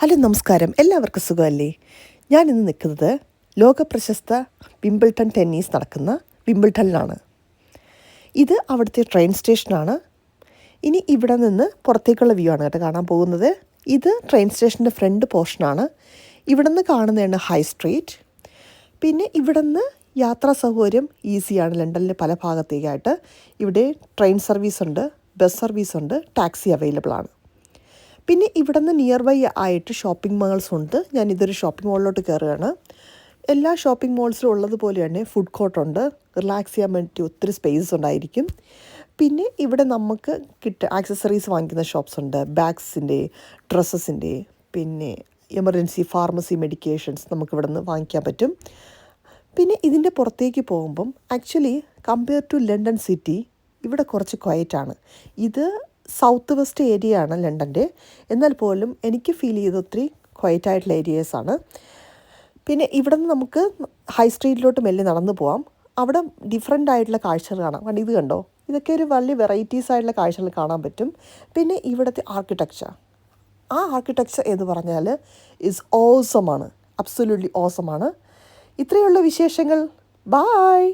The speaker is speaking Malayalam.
ഹലോ നമസ്കാരം. എല്ലാവർക്കും സുഖമല്ലേ? ഞാനിന്ന് നിൽക്കുന്നത് ലോകപ്രശസ്ത വിംബിൾട്ടൺ ടെന്നീസ് നടക്കുന്ന വിംബിൾട്ടണിലാണ്. ഇത് അവിടുത്തെ ട്രെയിൻ സ്റ്റേഷനാണ്. ഇനി ഇവിടെ നിന്ന് പുറത്തേക്കുള്ള വ്യൂ ആണ് കേട്ടോ കാണാൻ പോകുന്നത്. ഇത് ട്രെയിൻ സ്റ്റേഷന്റെ ഫ്രണ്ട് പോർഷനാണ്. ഇവിടെ നിന്ന് കാണുന്നതാണ് ഹൈ സ്ട്രീറ്റ്. പിന്നെ ഇവിടെ നിന്ന് യാത്രാ സൗകര്യം ഈസിയാണ്. ലണ്ടനിലെ പല ഭാഗത്തേക്കായിട്ട് ഇവിടെ ട്രെയിൻ സർവീസ് ഉണ്ട് ബസ് സർവീസ് ഉണ്ട് ടാക്സി അവൈലബിൾ ആണ് പിന്നെ ഇവിടെ നിന്ന് നിയർ ബൈ ആയിട്ട് ഷോപ്പിംഗ് മാൾസ് ഉണ്ട്. ഞാൻ ഇതൊരു ഷോപ്പിംഗ് മാളിലോട്ട് കയറുകയാണ് എല്ലാ ഷോപ്പിംഗ് മാൾസിലും ഉള്ളതുപോലെ തന്നെ ഫുഡ് കോർട്ടുണ്ട് റിലാക്സ് ചെയ്യാൻ വേണ്ടി ഒത്തിരി സ്പേസ് ഉണ്ടായിരിക്കും. പിന്നെ ഇവിടെ നമുക്ക് കിട്ട ആക്സസറീസ് വാങ്ങിക്കുന്ന ഷോപ്സ് ഉണ്ട്. ബാഗ്സിന്റെ ഡ്രസ്സസിന്റെ പിന്നെ എമർജൻസി ഫാർമസി മെഡിക്കേഷൻസ് നമുക്ക് ഇവിടെ നിന്ന് വാങ്ങിക്കാൻ പറ്റും. പിന്നെ ഇതിന്റെ പുറത്തേക്ക് പോകുമ്പം actually compare to London city ഇവിടെ കുറച്ച് ക്വയറ്റാണ് ഇത് സൗത്ത് വെസ്റ്റ് ഏരിയ ആണ് ലണ്ടന്റെ. എന്നാൽ പോലും എനിക്ക് ഫീൽ ചെയ്ത് ഒത്തിരി ക്വയറ്റ് ആയിട്ടുള്ള ഏരിയാസാണ് പിന്നെ ഇവിടെ നിന്ന് നമുക്ക് ഹൈ സ്ട്രീറ്റിലോട്ട് മെല്ലെ നടന്നു പോവാം. അവിടെ ഡിഫറെന്റ് ആയിട്ടുള്ള കാഴ്ചകൾ കാണാം. കാരണം ഇത് കണ്ടോ? ഇതൊക്കെ ഒരു വലിയ വെറൈറ്റീസ് ആയിട്ടുള്ള കാഴ്ചകൾ കാണാൻ പറ്റും. പിന്നെ ഇവിടുത്തെ ആർക്കിടെക്ചർ ആ ആർക്കിടെക്ചർ എന്ന് പറഞ്ഞാൽ ഇസ് ഓസമാണ് അബ്സൊല്യൂട്ട്ലി ഓസമാണ് ഇത്രയുള്ള വിശേഷങ്ങൾ. ബായ്